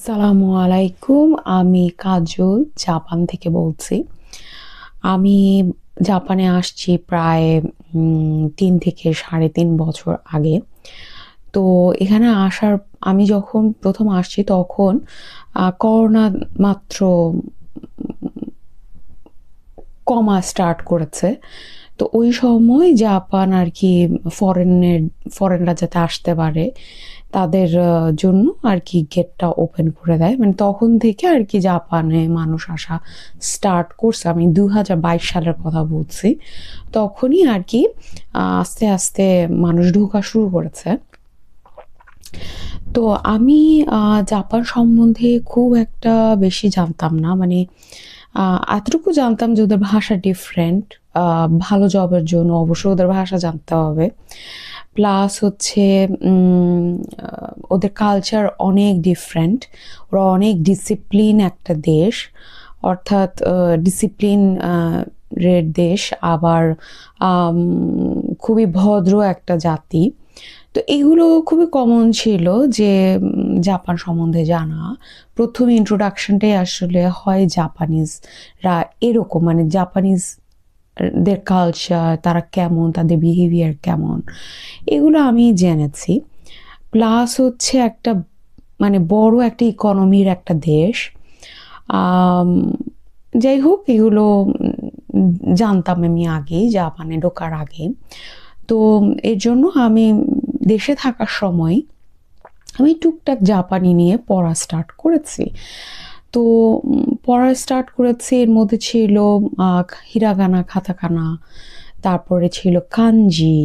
আসসালামু আলাইকুম আমি কাজল, জাপান থেকে বলছি। আমি জাপানে আসছি প্রায় তিন থেকে সাড়ে তিন বছর আগে। তো এখানে আসার, আমি যখন প্রথম আসছি তখন করোনা মাত্র কমা স্টার্ট করেছে। তো ওই সময় জাপান আর কি ফরেনের ফরেনরা যাতে আসতে পারে, তাদের জন্য আর কি গেটটা ওপেন করে দেয়। মানে তখন থেকে আর কি জাপানে মানুষ আসা স্টার্ট করছে। আমি দু হাজার বাইশ সালের কথা বলছি। তখনই আর কি আস্তে আস্তে মানুষ ঢোকা শুরু করেছে। তো আমি জাপান সম্বন্ধে খুব একটা বেশি জানতাম না। মানে এতটুকু জানতাম যে ওদের ভাষা ডিফারেন্ট ভালো জবের জন্য অবশ্যই ওদের ভাষা জানতে হবে। প্লাস হচ্ছে ওদের কালচার অনেক ডিফারেন্ট ওরা অনেক ডিসিপ্লিন একটা দেশ। অর্থাৎ ডিসিপ্লিন রের দেশ। আবার খুবই ভদ্র একটা জাতি। তো এগুলো খুবই কমন ছিল যে জাপান সম্বন্ধে জানা। প্রথম ইন্ট্রোডাকশনটাই আসলে হয় জাপানিজরা এরকম। মানে জাপানিজ দের কালচার তারা কেমন, তাদের বিহেভিয়ার কেমন, এগুলো আমি জেনেছি। প্লাস হচ্ছে একটা মানে বড় একটা ইকোনমির একটা দেশ। যাই হোক, এগুলো জানতাম আমি আগেই, জাপানে ঢোকার আগে। তো এর জন্য আমি দেশে থাকার সময় আমি টুকটাক জাপানি নিয়ে পড়া স্টার্ট করেছি। তো পড়া স্টার্ট করেছি, এর মধ্যে ছিল হিরাগানা খাতাকানা তারপরে ছিল কাঞ্জি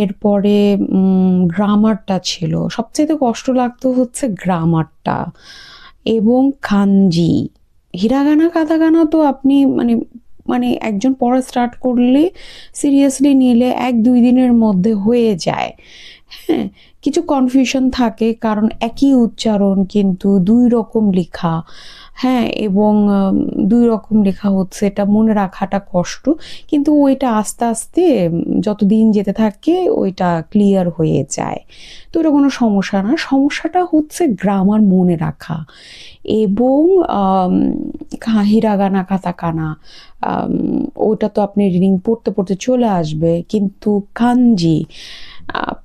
এরপরে গ্রামারটা ছিল। সবচেয়ে কষ্ট লাগতো হচ্ছে গ্রামারটা এবং কাঞ্জি হিরাগানা কাতাকানা তো আপনি মানে মানে একজন পড়া স্টার্ট করলে সিরিয়াসলি নিলে এক দুই দিনের মধ্যে হয়ে যায়। হ্যাঁ কিছু কনফিউশন থাকে, কারণ একই উচ্চারণ কিন্তু দুই রকম লেখা। হ্যাঁ এবং দুই রকম লেখা হচ্ছে, এটা মনে রাখাটা কষ্ট। কিন্তু ওইটা আস্তে আস্তে যত দিন যেতে থাকে, ওইটা ক্লিয়ার হয়ে যায়। তো এটা কোনো সমস্যা না। সমস্যাটা হচ্ছে গ্রামার মনে রাখা। এবং হিরাগানা, কাতাকানা ওটা তো আপনি রিডিং পড়তে পড়তে চলে আসবে। কিন্তু কাঞ্জি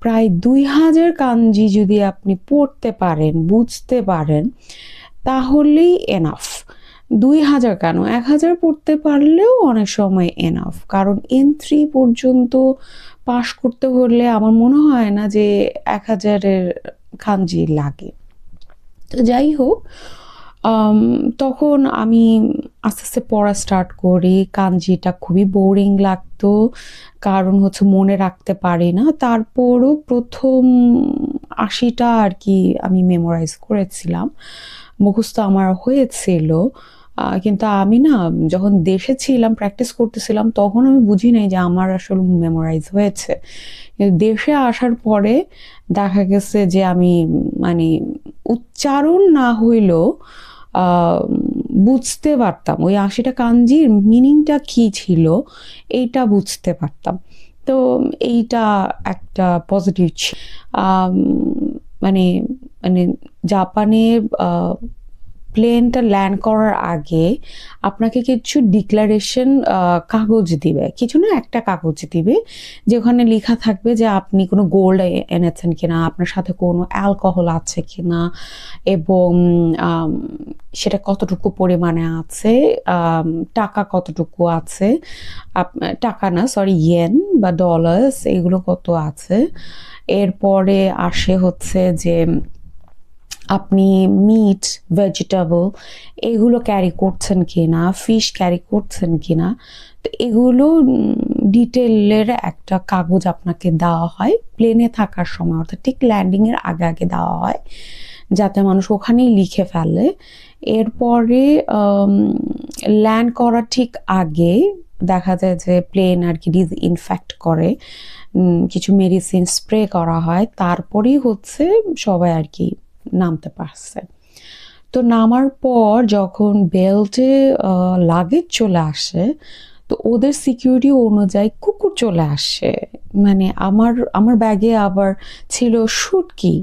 প্রায় দুই হাজার কাঞ্জি যদি আপনি পড়তে পারেন, বুঝতে পারেন, তাহলেই এনাফ দুই হাজার কেন? এক হাজার পড়তে পারলেও অনেক সময় এনাফ কারণ এন থ্রি পর্যন্ত পাশ করতে হলে আমার মনে হয় না যে এক হাজারের কাঞ্জি লাগে। তো যাই হোক তখন আমি আস্তে আস্তে পড়া স্টার্ট করি। কাঞ্জিটা খুবই বোরিং লাগতো, কারণ হচ্ছে মনে রাখতে পারি না। তারপরও প্রথম আশিটা আর কি আমি মেমোরাইজ করেছিলাম। মুখস্থ আমার হয়েছিল। কিন্তু আমি না, যখন দেশে ছিলাম প্র্যাকটিস করতেছিলাম, তখন আমি বুঝি নাই যে আমার আসলে মেমোরাইজ হয়েছে। দেশে আসার পরে দেখা গেছে যে আমি মানে উচ্চারণ না হইলেও বুঝতে পারতাম। ওই আশিটা কাঞ্জির মিনিংটা কি ছিল, এইটা বুঝতে পারতাম। তো এইটা একটা পজিটিভ মানে মানে জাপানে প্লেনটা ল্যান্ড করার আগে আপনাকে কিছু ডিক্লারেশন কাগজ দিবে। কিছু না, একটা কাগজ দিবে, যেখানে লেখা থাকবে যে আপনি কোনো গোল্ড এনেছেন কিনা, আপনার সাথে কোনো অ্যালকোহল আছে কিনা, এবং সেটা কতটুকু পরিমাণে আছে টাকা কতটুকু আছে টাকা না সরি ইয়েন বা ডলার্স এগুলো কত আছে। এরপরে আসে হচ্ছে যে আপনি মিট ভেজিটেবল এগুলো ক্যারি করছেন কিনা ফিশ ক্যারি করছেন কিনা, তো এগুলো ডিটেলের একটা কাগজ আপনাকে দেওয়া হয় প্লেনে থাকার সময়, অর্থাৎ ঠিক ল্যান্ডিংয়ের আগে আগে দেওয়া হয়, যাতে মানুষ ওখানেই লিখে ফেলে। এরপরে ল্যান্ড করার ঠিক আগে দেখা যায় যে প্লেন আর কি ডিজ ডিসইনফেক্ট করে কিছু মেডিসিন স্প্রে করা হয়, তারপরেই হচ্ছে সবাই আর কি নামতে পারছে। তো নামার পর যখন বেল্টে লাগেজ চলে আসে, তো ওদের সিকিউরিটি অনুযায়ী কুকুর চলে আসে। মানে আমার আমার ব্যাগে আবার ছিল শুটকি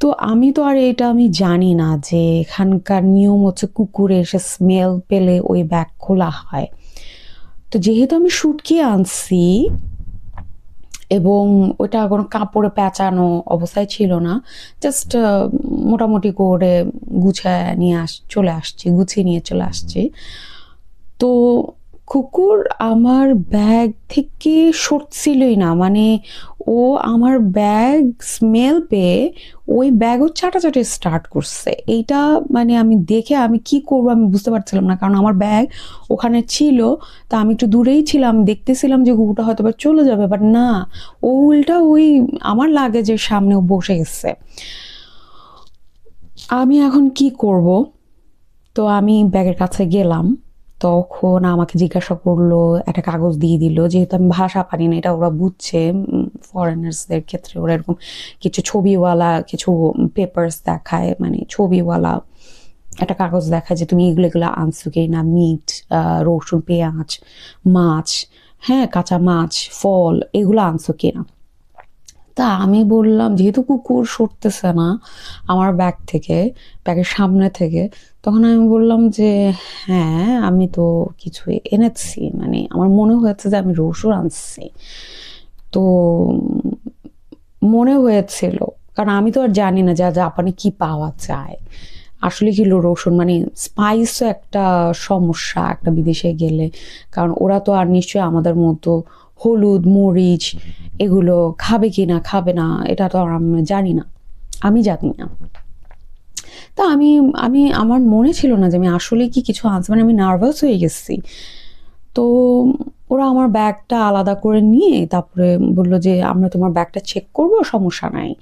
তো আমি তো আর এটা আমি জানি না যে এখানকার নিয়ম হচ্ছে কুকুরে এসে স্মেল পেলে ওই ব্যাগ খোলা হয়। তো যেহেতু আমি শুটকি আনছি এবং ওটা কোনো কাপড়ে পেঁচানো অবস্থায় ছিল না। জাস্ট মোটামুটি করে গুছায় নিয়ে আস, চলে আসছি, গুছিয়ে নিয়ে চলে আসছি। তো কুকুর আমার ব্যাগ থেকে সরছিলই না। মানে ও আমার ব্যাগ স্মেল পেয়ে ওই ব্যাগও চাটাচাটি স্টার্ট করছে। এইটা মানে আমি দেখে আমি কি করব আমি বুঝতে পারছিলাম না, কারণ আমার ব্যাগ ওখানে ছিল, তা আমি একটু দূরেই ছিলাম দেখতেছিলাম যে কুকুরটা হয়তো বা চলে যাবে বাট না, ও উল্টা ওই আমার লাগেজের সামনে ও বসে গেছে। আমি এখন কি করব? তো আমি ব্যাগের কাছে গেলাম, তখন আমাকে জিজ্ঞাসা করল, একটা কাগজ দিয়ে দিল, যেহেতু আমি ভাষা পারি না, এটা ওরা বুঝছে ফরেনার্সদের ক্ষেত্রে ওরা এরকম কিছু ছবিওয়ালা, কিছু পেপার্স দেখায় মানে ছবিওয়ালা একটা কাগজ দেখায় যে তুমি এগুলো এগুলো আনছো কি না? মিট রসুন, পেঁয়াজ, মাছ হ্যাঁ কাঁচা মাছ, ফল, এগুলো আনছো কিনা তা আমি বললাম, যেহেতু কুকুর সরতেছে না আমার ব্যাগ থেকে ব্যাগের সামনে থেকে, তখন আমি বললাম যে হ্যাঁ আমি তো কিছু এনেছি মানে আমার মনে হয়েছে যে আমি রসুন আনছি। তো মনে হয়েছিল, কারণ আমি তো আর জানি না যা জাপানে কি পাওয়া যায়। আসলে কি রসুন মানে স্পাইসও একটা সমস্যা একটা বিদেশে গেলে। কারণ ওরা তো আর নিশ্চয়ই আমাদের মতো হলুদ, মরিচ এগুলো খাবে কি না, খাবে না, এটা তো আর আমি জানি না। আমি জানি না। তা আমি আমি, আমার মনে ছিল না যে আমি আসলে কি কিছু আনছি মানে আমি নার্ভাস হয়ে গেছি। তো ওরা আমার ব্যাগটা আলাদা করে নিয়ে তারপরে বলল যে, আমরা তোমার ব্যাগটা চেক করব, সমস্যা নাই।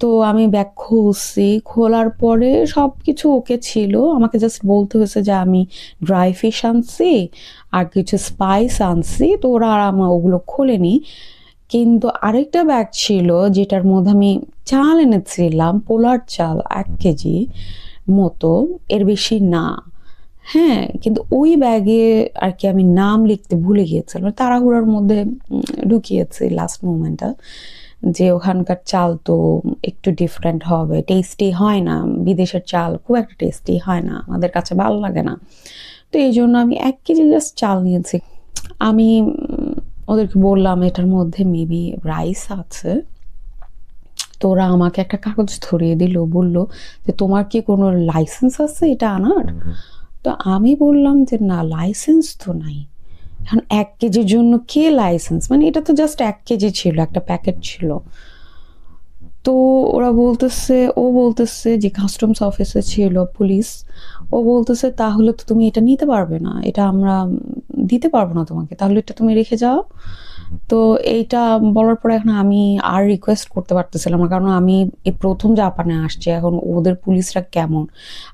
তো আমি ব্যাগ খুলছি। খোলার পরে সব কিছু ওকে ছিল। আমাকে জাস্ট বলতে হয়েছে যে, আমি ড্রাই ফিশ আনছি আর কিছু স্পাইস আনছি। তো ওরা আর আমার ওগুলো খোলেনি। কিন্তু আরেকটা ব্যাগ ছিল যেটার মধ্যে আমি চাল এনেছিলাম, পোলার চাল এক কেজি মতো। এর বেশি না। হ্যাঁ কিন্তু ওই ব্যাগে আর কি আমি নাম লিখতে ভুলে গিয়েছিলাম। তাড়াহুড়ার মধ্যে ঢুকিয়েছি লাস্ট মোমেন্টটা যে ওখানকার চাল তো একটু ডিফারেন্ট হবে। টেস্টি হয় না, বিদেশের চাল খুব একটা টেস্টি হয় না, আমাদের কাছে ভালো লাগে না। তো এই জন্য আমি এক কেজি জাস্ট চাল নিয়েছি। আমি ওদেরকে বললাম, এটার মধ্যে মেবি রাইস আছে। তো ওরা আমাকে একটা কাগজ ধরিয়ে দিল, বলল যে, তোমার কি কোনো লাইসেন্স আছে এটা আনার? তো আমি বললাম যে, না লাইসেন্স তো নাই। এখন এক কেজির জন্য কে লাইসেন্স মানে এটা তো জাস্ট এক কেজি ছিল, একটা প্যাকেট ছিল। তো ওরা বলতেছে, ও বলতেছে যে কাস্টমস অফিসে ছিল পুলিশ ও বলতেছে, তাহলে তো তুমি এটা নিতে পারবে না। এটা আমরা দিতে পারব না তোমাকে। তাহলে এটা তুমি রেখে যাও। তো এইটা বলার পরে এখন আমি আর রিকোয়েস্ট করতে পারতেছিলাম কারণ আমি এই প্রথম জাপানে আসছি, এখন ওদের পুলিশরা কেমন?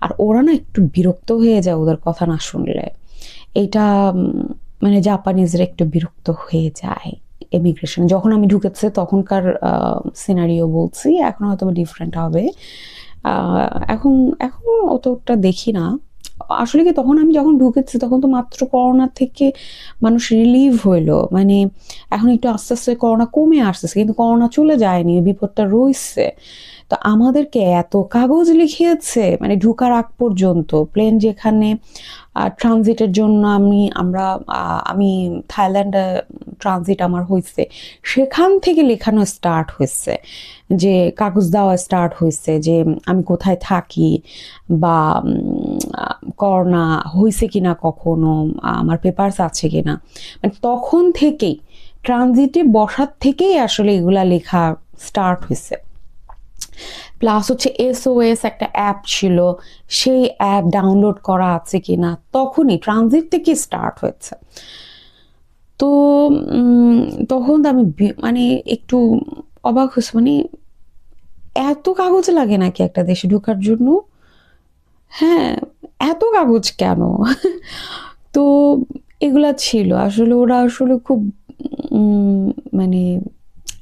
আর ওরা না একটু বিরক্ত হয়ে যায় ওদের কথা না শুনলে। এইটা মানে জাপানিজরা একটু বিরক্ত হয়ে যায় এমিগ্রেশন যখন আমি ঢুকেছে, তখনকার সিনারিও বলছি, এখন হয়তো ডিফারেন্ট হবে। এখন এখন অতটা দেখি না। আসলে কি তখন আমি যখন ঢুকেছি তখন তো মাত্র করোনা থেকে মানুষ রিলিভ হইল। মানে এখন একটু আস্তে আস্তে করোনা কমে আসতেছে, কিন্তু করোনা চলে যায়নি, বিপদটা রয়েছে তো আমাদেরকে এত কাগজ লিখিয়েছে মানে ঢুকার আগ পর্যন্ত। প্লেন যেখানে ট্রানজিটের জন্য আমি, আমরা আমি থাইল্যান্ডে ট্রানজিট আমার হয়েছে সেখান থেকে লেখানো স্টার্ট হয়েছে যে কাগজ দেওয়া স্টার্ট হয়েছে যে আমি কোথায় থাকি বা করোনা হয়েছে কিনা কখনো আমার পেপারস আছে কিনা। মানে তখন থেকেই ট্রানজিটে বসার থেকেই আসলে এগুলা লেখা স্টার্ট হয়েছে প্লাস হচ্ছে এসওএস একটা অ্যাপ ছিল, সেই অ্যাপ ডাউনলোড করা আছে কি না তখনই ট্রানজিট থেকে স্টার্ট হয়েছে। তো তখন আমি মানে একটু অবাক হয়েছে মানে এত কাগজ লাগে নাকি একটা দেশে ঢোকার জন্য? হ্যাঁ এত কাগজ কেন? তো এগুলা ছিল। আসলে ওরা আসলে খুব মানে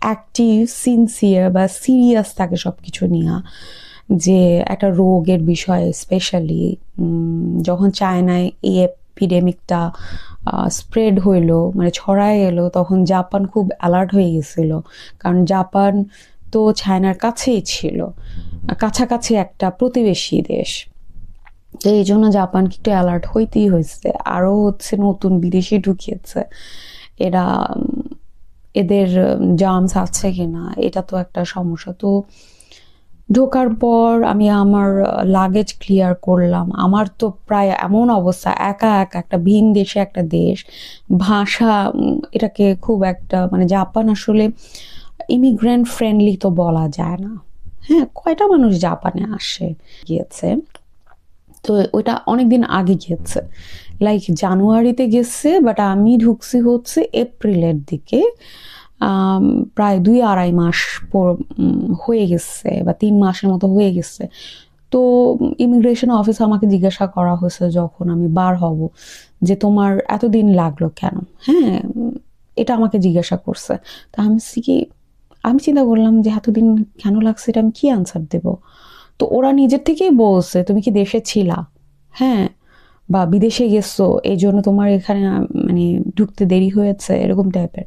অ্যাক্টিভ সিনসিয়ার বা সিরিয়াস থাকে সব কিছু নিয়ে। যে একটা রোগের বিষয়ে স্পেশালি যখন চায়নায় এই এপিডেমিকটা স্প্রেড হইল মানে ছড়ায় এলো, তখন জাপান খুব অ্যালার্ট হয়ে গেছিল। কারণ জাপান তো চায়নার কাছেই ছিল। কাছাকাছি একটা প্রতিবেশী দেশ। তো এই জন্য জাপানকে একটু অ্যালার্ট হইতেই হয়েছে আরও হচ্ছে নতুন বিদেশি ঢুকিয়েছে। এরা এদের জামস আছে কিনা, এটা তো একটা সমস্যা। তো ঢোকার পর আমি আমার লাগেজ ক্লিয়ার করলাম। আমার তো প্রায় এমন অবস্থা, একা একা একটা ভিন দেশে একটা দেশ। ভাষা এটাকে খুব একটা মানে জাপান আসলে ইমিগ্রেন্ট ফ্রেন্ডলি তো বলা যায় না। হ্যাঁ কয়টা মানুষ জাপানে আসে, গিয়েছে। তো ওটা অনেক দিন আগে গিয়েছে। লাইক জানুয়ারিতে গেছে বাট আমি ঢুকছি হচ্ছে এপ্রিলের দিকে। প্রায় দুই আড়াই মাস হয়ে গেছে বা তিন মাসের মতো হয়ে গেছে। তো ইমিগ্রেশন অফিসে আমাকে জিজ্ঞাসা করা হয়েছে যখন আমি বার হব যে তোমার এতদিন লাগল কেন? হ্যাঁ এটা আমাকে জিজ্ঞাসা করছে। তা আমি কি, আমি চিন্তা করলাম যে এতদিন কেন লাগছে, এটা আমি কি আনসার দেব? তো ওরা নিজের থেকেই বলছে, তুমি কি দেশে ছিলা? হ্যাঁ বা বিদেশে গেছো এই জন্য তোমার এখানে মানে ঢুকতে দেরি হয়েছে, এরকম টাইপের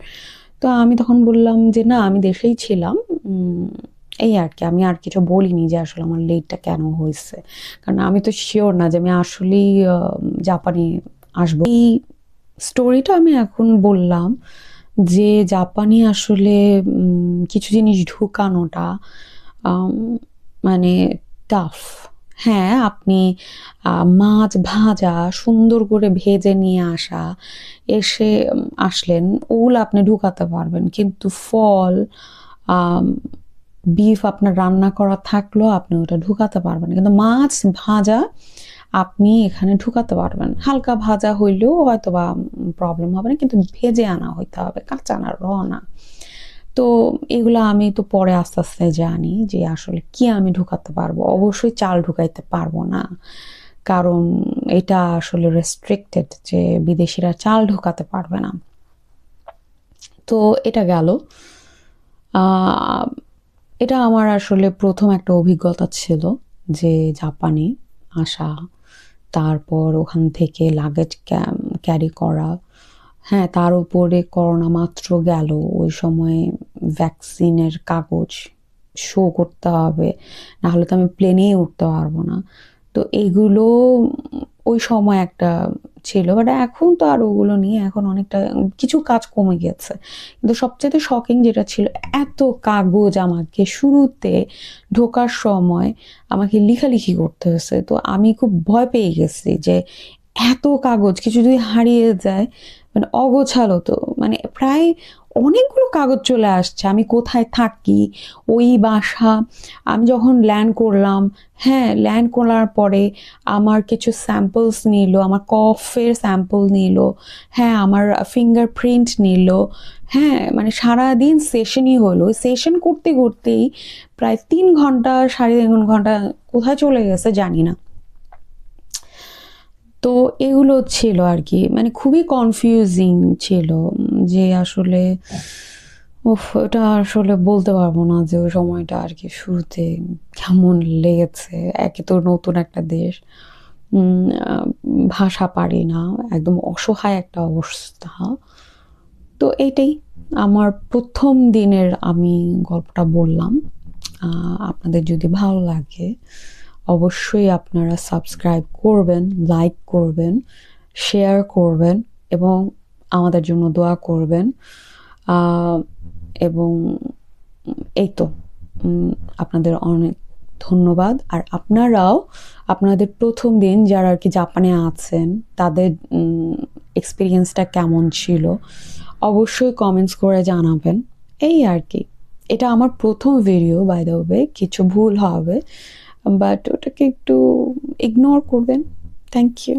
তো আমি তখন বললাম যে, না, আমি দেশেই ছিলাম। এই আর কি, আমি আর কিছু বলিনি যে আসলে আমার লেটটা কেন হয়েছে। কারণ আমি তো শিওর না যে আমি আসলেই জাপানে আসব। এই স্টোরিটা আমি এখন বললাম যে, জাপানে আসলে কিছু জিনিস ঢুকানোটা মানে টাফ হ্যাঁ আপনি মাছ ভাজা, সুন্দর করে ভেজে নিয়ে আসা, এসে আসলেন, ওগুলো আপনি ঢুকাতে পারবেন। কিন্তু ফল বিফ আপনার রান্না করা থাকলেও আপনি ওটা ঢুকাতে পারবেন কিন্তু মাছ ভাজা আপনি এখানে ঢুকাতে পারবেন। হালকা ভাজা হইলেও হয়তো বা প্রবলেম হবে না, কিন্তু ভেজে আনা হইতে হবে, কাঁচা না র তো এগুলো আমি তো পরে আস্তে আস্তে জানি যে আসলে কি আমি ঢুকাতে পারব। অবশ্যই চাল ঢুকাইতে পারব না। কারণ এটা আসলে রেস্ট্রিক্টেড যে বিদেশিরা চাল ঢুকাতে পারবে না। তো এটা গেল। এটা আমার আসলে প্রথম একটা অভিজ্ঞতা ছিল যে জাপানে আসা, তারপর ওখান থেকে লাগেজ ক্যারি করা। হ্যাঁ তার উপরে করোনা মাত্র গেল। ওই সময় ভ্যাকসিনের কাগজ শো করতে হবে না হলে তো আমি প্লেনেই উঠতে পারব না। তো এইগুলো ওই সময় একটা ছিল বাট এখন তো আর ওগুলো নিয়ে এখন অনেকটা কিছু কাজ কমে গেছে। কিন্তু সবচেয়ে শকিং যেটা ছিল, এত কাগজ আমাকে শুরুতে ঢোকার সময় আমাকে লিখালিখি করতে হয়েছে। তো আমি খুব ভয় পেয়ে গেছি যে এত কাগজ কিছু যদি হারিয়ে যায় মানে অগোছালো তো। মানে প্রায় অনেকগুলো কাগজ চলে আসছে। আমি কোথায় থাকি? ওই বাসা। আমি যখন ল্যান্ড করলাম হ্যাঁ ল্যান্ড করার পরে আমার কিছু স্যাম্পলস নিল, আমার কফের স্যাম্পল নিল হ্যাঁ আমার ফিঙ্গারপ্রিন্ট নিল হ্যাঁ মানে সারাদিন সেশনই হলো। সেশন করতে করতেই প্রায় তিন ঘণ্টা, সাড়ে তিন ঘণ্টা কোথায় চলে গেছে জানি না। তো এগুলো ছিল আর কি মানে খুবই কনফিউজিং ছিল যে আসলে, উফ, ওটা আসলে বলতে পারব না যে ওই সময়টা আর কি শুরুতে কেমন লেগেছে। একে তো নতুন একটা দেশ ভাষা পারি না, একদম অসহায় একটা অবস্থা। তো এইটাই আমার প্রথম দিনের আমি গল্পটা বললাম। আপনাদের যদি ভালো লাগে অবশ্যই আপনারা সাবস্ক্রাইব করবেন লাইক করবেন শেয়ার করবেন এবং আমাদের জন্য দোয়া করবেন। এবং এই তো আপনাদের অনেক ধন্যবাদ। আর আপনারাও আপনাদের প্রথম দিন যারা আর কি জাপানে আছেন, তাদের এক্সপিরিয়েন্সটা কেমন ছিল, অবশ্যই কমেন্টস করে জানাবেন। এই আর কি। এটা আমার প্রথম ভিডিও বাই দ্য ওয়ে কিছু ভুল হবে। বাট ওটাকে একটু ইগনোর করবেন। Thank you